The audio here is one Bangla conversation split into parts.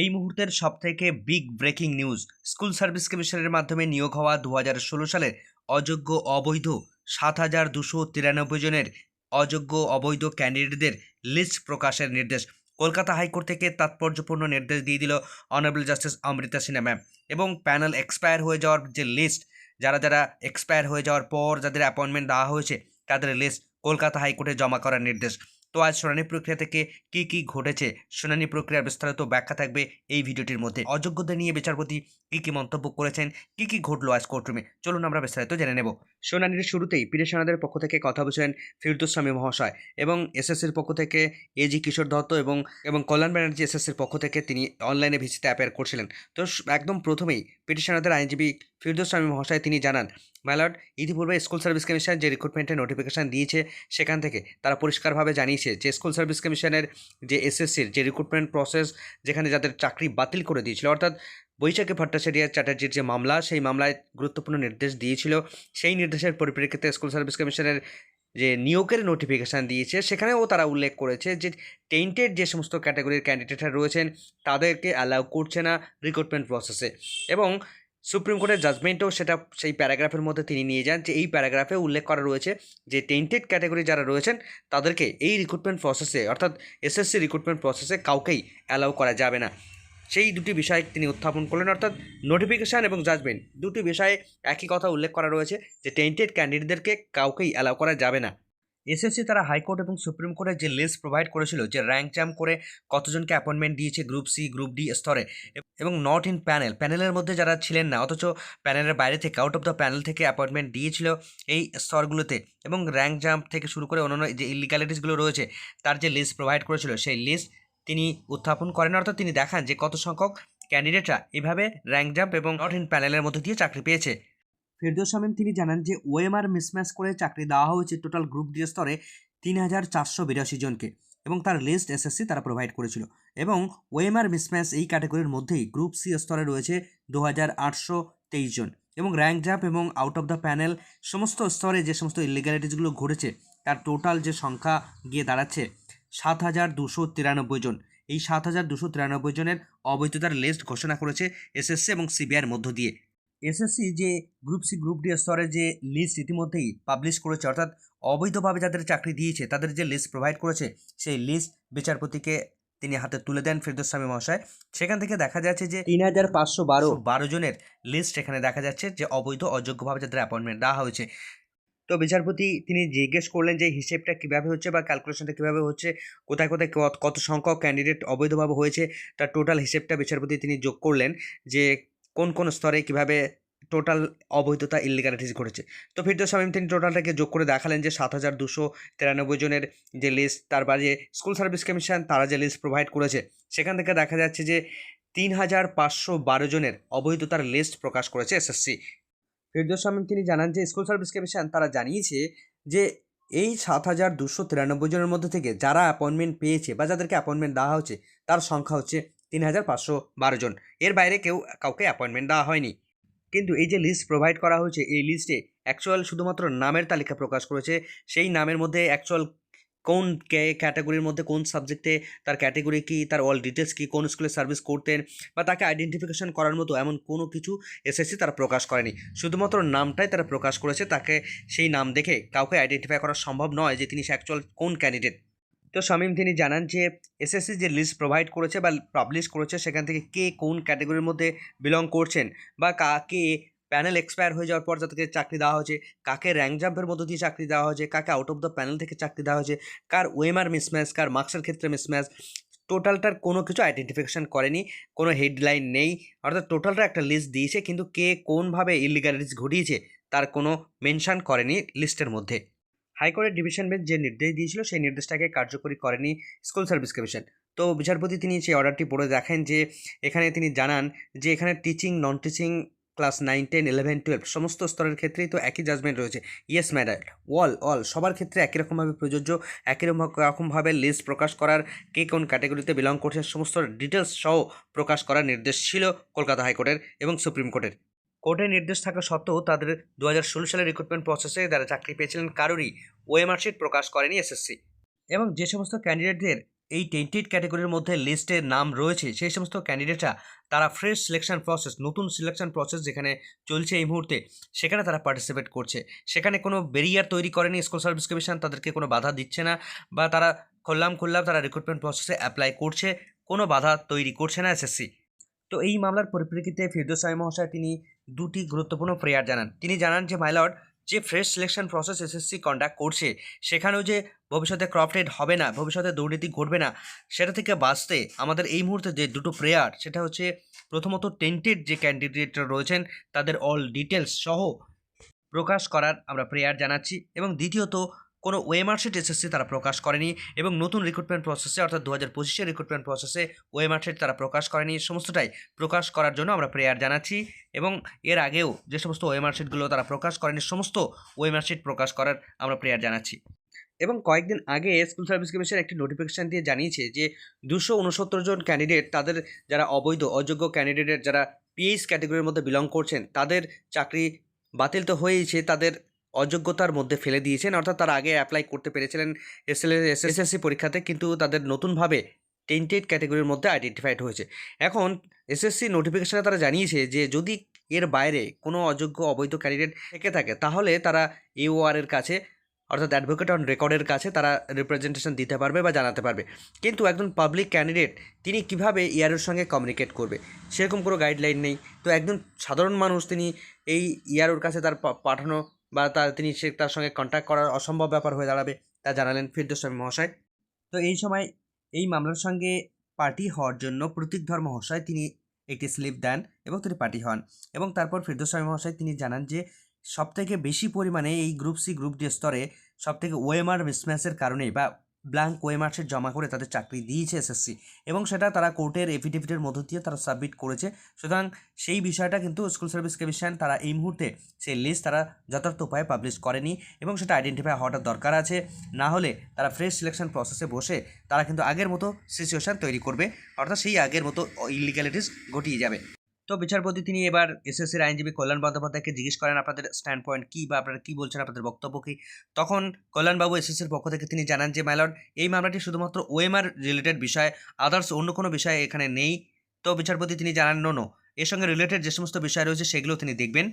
এই মুহূর্তের সবথেকে big breaking news school service কমিশনের মাধ্যমে নিয়োগ হওয়া দু হাজার ষোলো সালের অযোগ্য অবৈধ সাত হাজার দুশো তিরানব্বই জনের অযোগ্য অবৈধ ক্যান্ডিডেটদের লিস্ট প্রকাশের নির্দেশ। কলকাতা হাইকোর্ট থেকে তাৎপর্যপূর্ণ নির্দেশ দিয়ে দিল honourable justice Amrita Sinha ma'am এবং প্যানেল এক্সপায়ার হয়ে যাওয়ার যে লিস্ট যারা যারা এক্সপায়ার হয়ে যাওয়ার পর যাদের অ্যাপয়েন্টমেন্ট দেওয়া হয়েছে, তাদের লিস্ট কলকাতা হাইকোর্টে জমা করার নির্দেশ। তো আজ শুনানি প্রক্রিয়া থেকে কি কি ঘটেছে? শুনানি প্রক্রিয়ার বিস্তারিত ব্যাখ্যা থাকবে এই ভিডিওটির মধ্যে। অযোগ্যদের নিয়ে বিচারপতি কি কি মন্তব্য করেছেন? কি কি ঘটলো আজ কোর্টরুমে? চলুন আমরা বিস্তারিত জেনে নেব। শুনানির শুরুতেই পিটিশনারদের পক্ষ থেকে কথা বলছেন ফিরদুস স্বামী মহাশয় এবং এসএসসির পক্ষ থেকে এজি কিশোর দত্ত এবং এবং কল্যাণ ব্যানার্জি এসএসসির পক্ষ থেকে তিনি অনলাইনে ভিসিতে অ্যাপেয়ার করছিলেন। তো একদম প্রথমেই পিটিশনারদের আইনজীবী ফিরদুস স্বামী মহাশয় তিনি জানান ম্যালট ইতিপূর্বে স্কুল সার্ভিস কমিশন যে রিক্রুটমেন্টের নোটিফিকেশন দিয়েছে সেখান থেকে তারা পরিষ্কারভাবে জানিয়েছে যে স্কুল সার্ভিস কমিশনের যে এসএসসির যে রিক্রুটমেন্ট প্রসেস যেখানে যাদের চাকরি বাতিল করে দিয়েছিল, অর্থাৎ বৈশাখী ভট্টাচার্য চ্যাটার্জির যে মামলা, সেই মামলায় গুরুত্বপূর্ণ নির্দেশ দিয়েছিল। সেই নির্দেশের পরিপ্রেক্ষিতে স্কুল সার্ভিস কমিশনের যে নিয়োগের নোটিফিকেশান দিয়েছে, সেখানেও তারা উল্লেখ করেছে যে টেন্টেড যে সমস্ত ক্যাটাগরির ক্যান্ডিডেটরা রয়েছেন, তাদেরকে অ্যালাউ করছে না রিক্রুটমেন্ট প্রসেসে এবং সুপ্রিম কোর্টের জাজমেন্টেও সেটা, সেই প্যারাগ্রাফের মধ্যে তিনি নিয়ে যান যে এই প্যারাগ্রাফে উল্লেখ করা রয়েছে যে টেন্টেড ক্যাটাগরি যারা রয়েছেন, তাদেরকে এই রিক্রুটমেন্ট প্রসেসে অর্থাৎ এসএসসি রিক্রুটমেন্ট প্রসেসে কাউকেই অ্যালাউ করা যাবে না। সেই দুটি বিষয় তিনি উত্থাপন করলেন, অর্থাৎ নোটিফিকেশান এবং জাজমেন্ট দুটি বিষয়ে একই কথা উল্লেখ করা রয়েছে যে টেন্টেড ক্যান্ডিডেটদেরকে কাউকেই অ্যালাউ করা যাবে না। এসএসসি, তারা হাইকোর্ট এবং সুপ্রিম কোর্টের যে লিস্ট প্রোভাইড করেছিল, যে র্যাঙ্ক জ্যাম করে কতজনকে অ্যাপয়েন্টমেন্ট দিয়েছে গ্রুপ সি গ্রুপ ডি স্তরে, এবং নট ইন প্যানেল প্যানেলের মধ্যে যারা ছিলেন না, অথচ প্যানেলের বাইরে থেকে আউট অফ দ্য প্যানেল থেকে অ্যাপয়েন্টমেন্ট দিয়েছিল এই স্তরগুলোতে, এবং র্যাঙ্ক জাম্প থেকে শুরু করে অন্যান্য যে ইলিগালিটিসগুলো রয়েছে, তার যে লিস্ট প্রোভাইড করেছিল, সেই লিস্ট তিনি উত্থাপন করেন, অর্থাৎ তিনি দেখান যে কত সংখ্যক ক্যান্ডিডেটরা এভাবে র্যাঙ্ক জাম্প এবং নট ইন প্যানেলের মধ্যে দিয়ে চাকরি পেয়েছে। ফেরদৌস শামীম, তিনি জানান যে ওএমআর মিসম্যাচ করে চাকরি দেওয়া হয়েছে টোটাল গ্রুপ ডি স্তরে তিন হাজার চারশো বিরাশি জনকে এবং তার লিস্ট এসএসসি তারা প্রোভাইড করেছিল। এবং ওএমআর মিসম্যাচ এই ক্যাটাগরির মধ্যেই গ্রুপ সি স্তরে রয়েছে দু হাজার আটশো তেইশ জন। এবং র্যাঙ্ক জাম্প এবং আউট অফ দ্য প্যানেল সমস্ত স্তরে যে সমস্ত ইলিগ্যালিটিসগুলো ঘটেছে, তার টোটাল যে সংখ্যা গিয়ে দাঁড়াচ্ছে সাত হাজার দুশো তিরানব্বই জন। এই সাত হাজার দুশো তিরানব্বই জনের অবৈধতার লিস্ট ঘোষণা করেছে এসএসসি এবং সিবিআইয়ের মধ্য দিয়ে। এসএসসি যে গ্রুপ সি গ্রুপ ডি স্তরে যে লিস্ট ইতিমধ্যেই পাবলিশ করেছে অর্থাৎ অবৈধভাবে যাদের চাকরি দিয়েছে তাদের যে লিস্ট প্রোভাইড করেছে সেই লিস্ট বিচারপতিকে তিনি হাতে তুলে দেন ফেরদৌস স্বামী মহাশয়। সেখান থেকে দেখা যাচ্ছে যে তিন হাজার পাঁচশো বারো। বারো জনের লিস্ট এখানে দেখা যাচ্ছে যে অবৈধ অযোগ্যভাবে যাদের অ্যাপয়েন্টমেন্ট দেওয়া হয়েছে। তো বিচারপতি তিনি জিজ্ঞেস করলেন যে, হিসেবটা কীভাবে হচ্ছে বা ক্যালকুলেশনটা কীভাবে হচ্ছে? কোথায় কোথায় কত- সংখ্যক ক্যান্ডিডেট অবৈধভাবে হয়েছে? তার টোটাল হিসেবটা বিচারপতি তিনি যোগ করলেন যে, কোন কোন স্তরে কীভাবে টোটাল অবৈধতা ইলিগালিটিস ঘটেছে? তো ফিরদৌস শামীম তিনি টোটালটাকে যোগ করে দেখালেন যে, সাত হাজার দুশো তিরানব্বই জনের যে লিস্ট তার বাজে স্কুল সার্ভিস কমিশন তারা যে লিস্ট প্রোভাইড করেছে, সেখান থেকে দেখা যাচ্ছে যে, তিন হাজার পাঁচশো বারো জনের অবৈধতার লিস্ট প্রকাশ করেছে এসএসসি ফিরদৌস শামীম তিনি জানান যে, স্কুল সার্ভিস কমিশন তারা জানিয়েছে যে, এই সাত হাজার দুশো তিরানব্বই জনের মধ্যে থেকে যারা অ্যাপয়েন্টমেন্ট পেয়েছে বা যাদেরকে অ্যাপয়েন্টমেন্ট দেওয়া হচ্ছে, তার সংখ্যা হচ্ছে তিন হাজার পাঁচশো বারো জন। এর বাইরে কেউ কাউকে অ্যাপয়েন্টমেন্ট দেওয়া হয়নি। কিন্তু এই যে লিস্ট প্রোভাইড করা হয়েছে, এই লিস্টে অ্যাকচুয়াল শুধুমাত্র নামের তালিকা প্রকাশ করেছে, সেই নামের মধ্যে অ্যাকচুয়াল কোন ক্যাটাগরির মধ্যে কোন সাবজেক্টে তার ক্যাটাগরি কী, তার অল ডিটেলস কী, কোন স্কুলে সার্ভিস করতেন বা তাকে আইডেন্টিফিকেশন করার মতো এমন কোনো কিছু এসএসসি তারা প্রকাশ করেনি। শুধুমাত্র নামটাই তারা প্রকাশ করেছে, তাকে সেই নাম দেখে কাউকে আইডেন্টিফাই করা সম্ভব নয় যে তিনি অ্যাকচুয়াল কোন ক্যান্ডিডেট তো শামীম, তিনি জানান যে এসএসসি যে লিস্ট প্রোভাইড করেছে বা পাবলিশ করেছে, সেখান থেকে কে কোন ক্যাটাগরির মধ্যে বিলং করছেন বা কাকে প্যানেল এক্সপায়ার হয়ে যাওয়ার পর যাদেরকে চাকরি দেওয়া হয়েছে, কাকে র্যাঙ্ক জাম্পের মধ্য দিয়ে চাকরি দেওয়া হয়েছে, কাকে আউট অফ দ্য প্যানেল থেকে চাকরি দেওয়া হয়েছে, কার ওয়েমার মিসম্যাচ কার মার্কসের ক্ষেত্রে মিসম্যাচ টোটালটার কোনো কিছু আইডেন্টিফিকেশন করেনি, কোনো হেডলাইন নেই, অর্থাৎ টোটালটা একটা লিস্ট দিয়েছে, কিন্তু কে কোনভাবে ইলিগালিটিস ঘটিয়েছে, তার কোনো মেনশন করেনি লিস্টের মধ্যে। হাইকোর্টের ডিভিশন বেঞ্চ যে নির্দেশ দিয়েছিল, সেই নির্দেশটাকে কার্যকরী করেনি স্কুল সার্ভিস কমিশন তো বিচারপতি তিনি সেই অর্ডারটি পড়ে দেখেন যে, এখানে তিনি জানান যে, এখানে teaching non teaching class nine, ten, eleven, twelve, সমস্ত স্তরের ক্ষেত্রেই তো একই জাজমেন্ট রয়েছে। ইয়েস ম্যাডাম অল অল সবার ক্ষেত্রে একই রকমভাবে প্রযোজ্য, একই রকম- রকমভাবে লিস্ট প্রকাশ করার কে কোন ক্যাটাগরিতে বিলং করছে, সমস্ত ডিটেলস সহ প্রকাশ করার নির্দেশ ছিল কলকাতা হাইকোর্টের এবং সুপ্রিম কোর্টের। কোর্টের নির্দেশ থাকা সত্ত্বেও তাদের দু হাজার ষোলো সালের রিক্রুটমেন্ট প্রসেসে যারা চাকরি পেয়েছিলেন, কারোরই ওএমআর শিট প্রকাশ করেনি এসএসসি এবং যে সমস্ত ক্যান্ডিডেটদের এই টেন্টেড ক্যাটাগরির মধ্যে লিস্টের নাম রয়েছে। সেই সমস্ত ক্যান্ডিডেটরা তারা ফ্রেশ সিলেকশন প্রসেস নতুন সিলেকশন প্রসেস যেখানে চলছে এই মুহূর্তে, সেখানে তারা পার্টিসিপেট করছে। সেখানে কোনো ব্যারিয়ার তৈরি করেনি স্কুল সার্ভিস কমিশন তাদেরকে কোনো বাধা দিচ্ছে না বা তারা খুললাম খুললাম তারা রিক্রুটমেন্ট প্রসেসে অ্যাপ্লাই করছে, কোনো বাধা তৈরি করছে না এসএসসি তো এই মামলার পরিপ্রেক্ষিতে ফিরদোসাই মহাশয় তিনি দুটি গুরুত্বপূর্ণ প্রেয়ার জানান। তিনি জানান যে মাইলর্ড যে fresh selection process SSC conduct করছে, সেখানেও যে ভবিষ্যতে ক্রপটেড হবে না, ভবিষ্যতে দুর্নীতি ঘটবে না, সেটা থেকে বাঁচতে আমাদের এই মুহূর্তে যে দুটো প্রেয়ার সেটা হচ্ছে প্রথমত টেন্টেড যে ক্যান্ডিডেটরা রয়েছেন, তাদের অল ডিটেলস সহ প্রকাশ করার আমরা প্রেয়ার জানাচ্ছি এবং দ্বিতীয়ত কোনো ওয়েমার্কশিট এসএসসি তারা প্রকাশ করেনি এবং নতুন রিক্রুটমেন্ট প্রসেসে অর্থাৎ দু হাজার পঁচিশের রিক্রুটমেন্ট প্রসেসে ওয়েমার্কশিট তারা প্রকাশ করেনি। সমস্তটাই প্রকাশ করার জন্য আমরা প্রেয়ার জানাচ্ছি এবং এর আগেও যে সমস্ত ওয়েমার্কশিটগুলো তারা প্রকাশ করেনি, সমস্ত ওয়েমার্কশিট প্রকাশ করার আমরা প্রেয়ার জানাচ্ছি। এবং কয়েকদিন আগে স্কুল সার্ভিস কমিশন একটি নোটিফিকেশন দিয়ে জানিয়েছে যে দুশো উনসত্তর জন ক্যান্ডিডেট তাদের যারা অবৈধ, অযোগ্য ক্যান্ডিডেটের যারা পিএইচ ক্যাটাগরির মধ্যে বিলং করছেন, তাদের চাকরি বাতিল তো হয়েইছে, তাদের অযোগ্যতার মধ্যে ফেলে দিয়েছেন। অর্থাৎ তারা আগে অ্যাপ্লাই করতে পেরেছিলেন এসএল এসএসসি পরীক্ষাতে, কিন্তু তাদের নতুনভাবে টেন্টেড ক্যাটাগরির মধ্যে আইডেন্টিফাইড হয়েছে। এখন এসএসসি নোটিফিকেশনে তারা জানিয়েছে যে, যদি এর বাইরে কোনো অযোগ্য অবৈধ ক্যান্ডিডেট থেকে থাকে, তাহলে তারা এর কাছে, অর্থাৎ অ্যাডভোকেট অন রেকর্ডের কাছে তারা রিপ্রেজেন্টেশন দিতে পারবে বা জানাতে পারবে। কিন্তু একজন পাবলিক ক্যান্ডিডেট তিনি কীভাবে ইয়ারের সঙ্গে কমিউনিকেট করবে? সেরকম কোনো গাইডলাইন নেই। তো একজন সাধারণ মানুষ, তিনি এই ইয়ারোর কাছে তার পাঠানো বা তার তিনি সে তার সঙ্গে কন্ট্যাক্ট করার অসম্ভব ব্যাপার হয়ে দাঁড়াবে, তা জানালেন ফিরদোস্বামী মহাশয়। তো এই সময় এই মামলার সঙ্গে পার্টি হওয়ার জন্য প্রতীক ধর মহাশয় তিনি একটি স্লিপ দেন এবং তিনি পার্টি হন। এবং তারপর ফিরদোস্বামী মহাশয় তিনি জানান যে, সবথেকে বেশি পরিমাণে এই গ্রুপ সি গ্রুপ ডি স্তরে সবথেকে ওএমআর মিসম্যাচের কারণে বা ব্ল্যাঙ্ক ওএমআরসের জমা করে তাদের চাকরি দিয়েছে এসএসসি এবং সেটা তারা কোর্টের এফিডেভিটের মধ্য দিয়ে তারা সাবমিট করেছে। সুতরাং সেই বিষয়টা কিন্তু স্কুল সার্ভিস কমিশন তারা এই মুহূর্তে সেই লিস্ট তারা যথার্থ উপায়ে পাবলিশ করেনি এবং সেটা আইডেন্টিফাই হওয়াটা দরকার আছে। না হলে তারা ফ্রেশ সিলেকশন প্রসেসে বসে তারা কিন্তু আগের মতো সিচুয়েশন তৈরি করবে। অর্থাৎ সেই আগের মতো ইলিগ্যালিটিস ঘটিয়ে যাবে। তো বিচারপতি তিনি এবার এসএসসির আইনজীবী কল্যাণ বন্দ্যোপাধ্যায়কে জিজ্ঞেস করেন, আপনাদের স্ট্যান্ড পয়েন্ট কী বা আপনারা কী বলছেন? আপনাদের বক্তব্য কী? তখন কল্যাণবাবু এসএসসির পক্ষ থেকে তিনি জানান যে ম্যালড এই মামলাটি শুধুমাত্র ওএমআর রিলেটেড বিষয় আদার্স অন্য কোনো বিষয় এখানে নেই। তো বিচারপতি তিনি জানান নো নো এর সঙ্গে রিলেটেড যে সমস্ত বিষয় রয়েছে সেগুলো তিনি দেখবেন।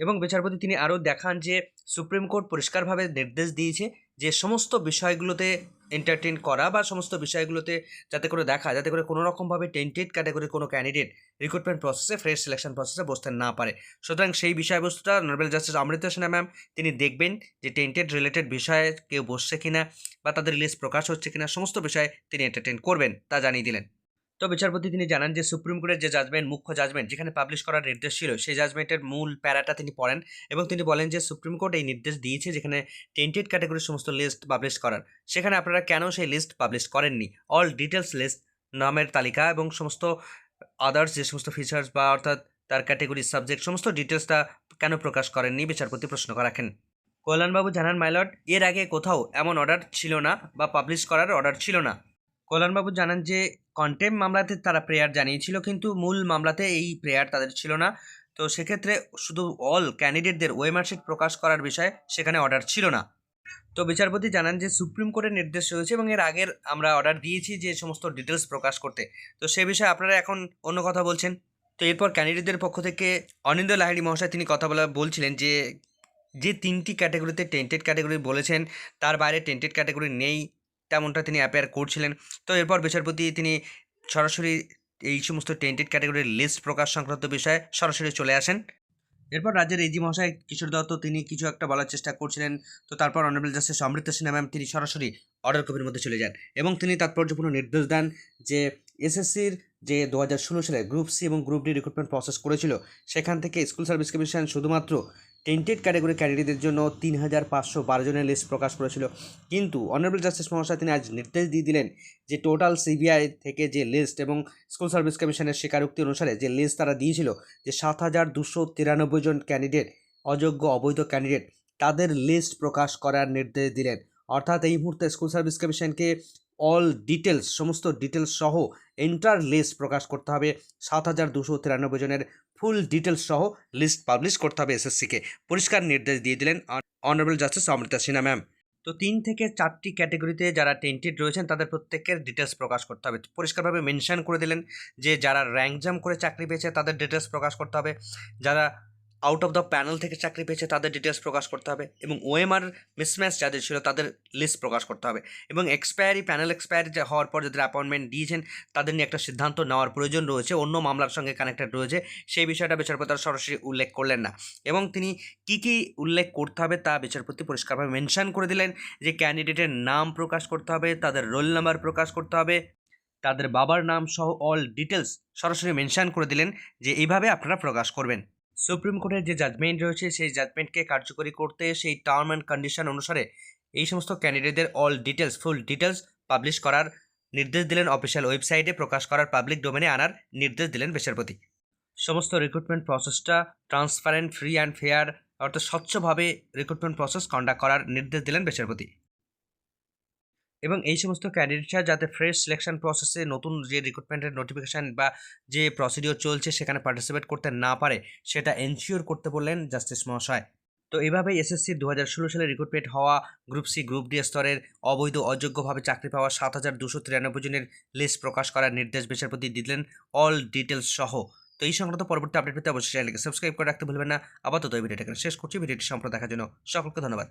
এবং বিচারপতি তিনি আরও দেখান যে সুপ্রিম কোর্ট পরিষ্কারভাবে নির্দেশ দিয়েছে যে, সমস্ত বিষয়গুলোতে এন্টারটেন করা বা সমস্ত বিষয়গুলোতে যাতে করে দেখা, যাতে করে কোনো রকমভাবে টেন্টেড ক্যাটাগরির কোনো ক্যান্ডিডেট রিক্রুটমেন্ট প্রসেসে ফ্রেশ সিলেকশন প্রসেসে বসতে না পারে। সুতরাং সেই বিষয়বস্তুটা নর্বেল জাস্টিস অমৃতা সেনা ম্যাম তিনি দেখবেন যে টেন্টেড রিলেটেড বিষয়ে কেউ বসছে কিনা বা তাদের লিস্ট প্রকাশ হচ্ছে কিনা, সমস্ত বিষয়ে তিনি এন্টারটেন করবেন, তা জানিয়ে দিলেন। তো বিচারপতি তিনি জানান যে সুপ্রিম কোর্টের যে জাজমেন্ট মুখ্য জাজমেন্ট যেখানে পাবলিশ করার নির্দেশ ছিল, সেই জাজমেন্টের মূল প্যারাটা তিনি পড়েন এবং তিনি বলেন যে সুপ্রিম কোর্ট এই নির্দেশ দিয়েছে যেখানে টেন্টেড ক্যাটাগরির সমস্ত লিস্ট পাবলিশ করার। সেখানে আপনারা কেন সেই লিস্ট পাবলিশ করেননি? অল ডিটেলস লিস্ট নামের তালিকা এবং সমস্ত আদার্স যে সমস্ত ফিচার্স বা অর্থাৎ তার ক্যাটাগরি সাবজেক্ট সমস্ত ডিটেলসটা কেন প্রকাশ করেননি? বিচারপতি প্রশ্ন রাখেন। কল্যাণবাবু জানান মাইলট এর আগে কোথাও এমন অর্ডার ছিল না বা পাবলিশ করার অর্ডার ছিল না। কল্যাণবাবু জানান যে কন্টেম মামলাতে তারা প্রেয়ার জানিয়েছিল, কিন্তু মূল মামলাতে এই প্রেয়ার তাদের ছিল না। তো সেক্ষেত্রে শুধু অল ক্যান্ডিডেটদের ওয়েমার্কশিট প্রকাশ করার বিষয়ে সেখানে অর্ডার ছিল না। তো বিচারপতি জানান যে, সুপ্রিম কোর্টের নির্দেশ রয়েছে এবং এর আগের আমরা অর্ডার দিয়েছি যে সমস্ত ডিটেলস প্রকাশ করতে। তো সে বিষয়ে আপনারা এখন অন্য কথা বলছেন? তো এরপর ক্যান্ডিডেটদের পক্ষ থেকে অনিন্দ লাহিড়ি মহাশয় তিনি কথা বলা বলছিলেন যে যে তিনটি ক্যাটাগরিতে টেন্টেড ক্যাটাগরি বলেছেন, তার বাইরে টেন্টেড ক্যাটাগরি নেই। তেমনটা তিনি অ্যাপেয়ার করছিলেন। তো এরপর বিচারপতি তিনি সরাসরি এই সমস্ত টেন্টেড ক্যাটাগরির লিস্ট প্রকাশ সংক্রান্ত বিষয়ে সরাসরি চলে আসেন। এরপর রাজ্যের এজি মহাশয় কিশোর দত্ত তিনি কিছু একটা বলার চেষ্টা করছিলেন। তো তারপর honourable justice Amrita Sinha ma'am তিনি সরাসরি অর্ডার কপির মধ্যে চলে যান এবং তিনি তাৎপর্যপূর্ণ নির্দেশ দেন যে এসএসসির যে দু হাজার ষোলো সালে গ্রুপ সি এবং গ্রুপ ডি রিক্রুটমেন্ট প্রসেস করেছিল, সেখান থেকে স্কুল সার্ভিস কমিশন শুধুমাত্র টেন্টেড ক্যাটাগরি ক্যান্ডিডেটদের জন্য তিন হাজার পাঁচশো বারো জনের লিস্ট প্রকাশ করেছিল। কিন্তু অনারেবল জাস্টিস মহাশয় তিনি আজ নির্দেশ দিয়ে দিলেন যে টোটাল সিবিআই থেকে যে লিস্ট এবং স্কুল সার্ভিস কমিশনের স্বীকারোক্তি অনুসারে যে লিস্ট তারা দিয়েছিল যে সাত হাজার দুশো তিরানব্বই জন ক্যান্ডিডেট অযোগ্য অবৈধ ক্যান্ডিডেট তাদের লিস্ট প্রকাশ করার নির্দেশ দিলেন। অর্থাৎ এই মুহূর্তে স্কুল সার্ভিস কমিশনকে অল ডিটেলস সমস্ত ডিটেলস সহ এন্টার লিস্ট প্রকাশ করতে হবে। সাত হাজার দুশো তিরানব্বই জনের ফুল ডিটেলস সহ লিস্ট পাবলিশ করতে হবে এসএসসিকে পরিষ্কার নির্দেশ দিয়ে দিলেন honourable justice Amrita Sinha ma'am তো তিন থেকে চারটি ক্যাটাগরিতে যারা টেন্টেড রয়েছেন, তাদের প্রত্যেকের ডিটেলস প্রকাশ করতে হবে। পরিষ্কারভাবে মেনশন করে দিলেন যে যারা র্যাঙ্ক জাম করে চাকরি পেয়েছে, তাদের ডিটেলস প্রকাশ করতে হবে। যারা আউট অফ দ্য প্যানেল থেকে চাকরি পেয়েছে, তাদের ডিটেলস প্রকাশ করতে হবে এবং ওএমআর মিসম্যাচ যাদের ছিল তাদের লিস্ট প্রকাশ করতে হবে এবং এক্সপায়ারি প্যানেল এক্সপায়ারি হওয়ার পর যাদের অ্যাপয়েন্টমেন্ট দিয়েছেন, তাদের নিয়ে একটা সিদ্ধান্ত নেওয়ার প্রয়োজন রয়েছে, অন্য মামলার সঙ্গে কানেক্টেড রয়েছে, সেই বিষয়টা বিচারপতি সরাসরি উল্লেখ করলেন না এবং তিনি কি কি উল্লেখ করতে হবে তা বিচারপতি পরিষ্কারভাবে মেনশন করে দিলেন যে ক্যান্ডিডেটের নাম প্রকাশ করতে হবে, তাদের রোল নাম্বার প্রকাশ করতে হবে, তাদের বাবার নাম সহ অল ডিটেলস সরাসরি মেনশন করে দিলেন যে এইভাবে আপনারা প্রকাশ করবেন। সুপ্রিম কোর্টের যে জাজমেন্ট রয়েছে, সেই জাজমেন্টকে কার্যকরী করতে সেই টার্ম অ্যান্ড কন্ডিশন অনুসারে এই সমস্ত ক্যান্ডিডেটদের all details full details publish করার নির্দেশ দিলেন অফিসিয়াল ওয়েবসাইটে প্রকাশ করার পাবলিক ডোমেনে আনার নির্দেশ দিলেন বিচারপতি সমস্ত রিক্রুটমেন্ট প্রসেসটা ট্রান্সপারেন্ট ফ্রি অ্যান্ড ফেয়ার অর্থাৎ স্বচ্ছভাবে রিক্রুটমেন্ট প্রসেস কন্ডাক্ট করার নির্দেশ দিলেন বিচারপতি এবং এই সমস্ত ক্যান্ডিডেটরা যাতে ফ্রেশ সিলেকশন প্রসেসে নতুন যে রিক্রুটমেন্টের নোটিফিকেশান বা যে প্রসিডিওর চলছে সেখানে পার্টিসিপেট করতে না পারে, সেটা এনশিওর করতে বললেন জাস্টিস মহাশয়। তো এভাবেই এসএসসি দু হাজার ষোলো সালে রিক্রুটমেন্ট হওয়া গ্রুপ সি গ্রুপ ডি স্তরের অবৈধ অযোগ্যভাবে চাকরি পাওয়া সাত হাজার দুশো তিরানব্বই জনের লিস্ট প্রকাশ করার নির্দেশ বিচারপতি দিলেন অল ডিটেলস সহ। তো এই সংক্রান্ত পরবর্তী আপডেট পেতে অবশ্যই চ্যানেলকে সাবস্ক্রাইব করে রাখতে ভুলবেন না। আপাতত এই ভিডিওটাকে শেষ করছি। ভিডিওটি সম্পর্ক দেখার জন্য সকলকে ধন্যবাদ।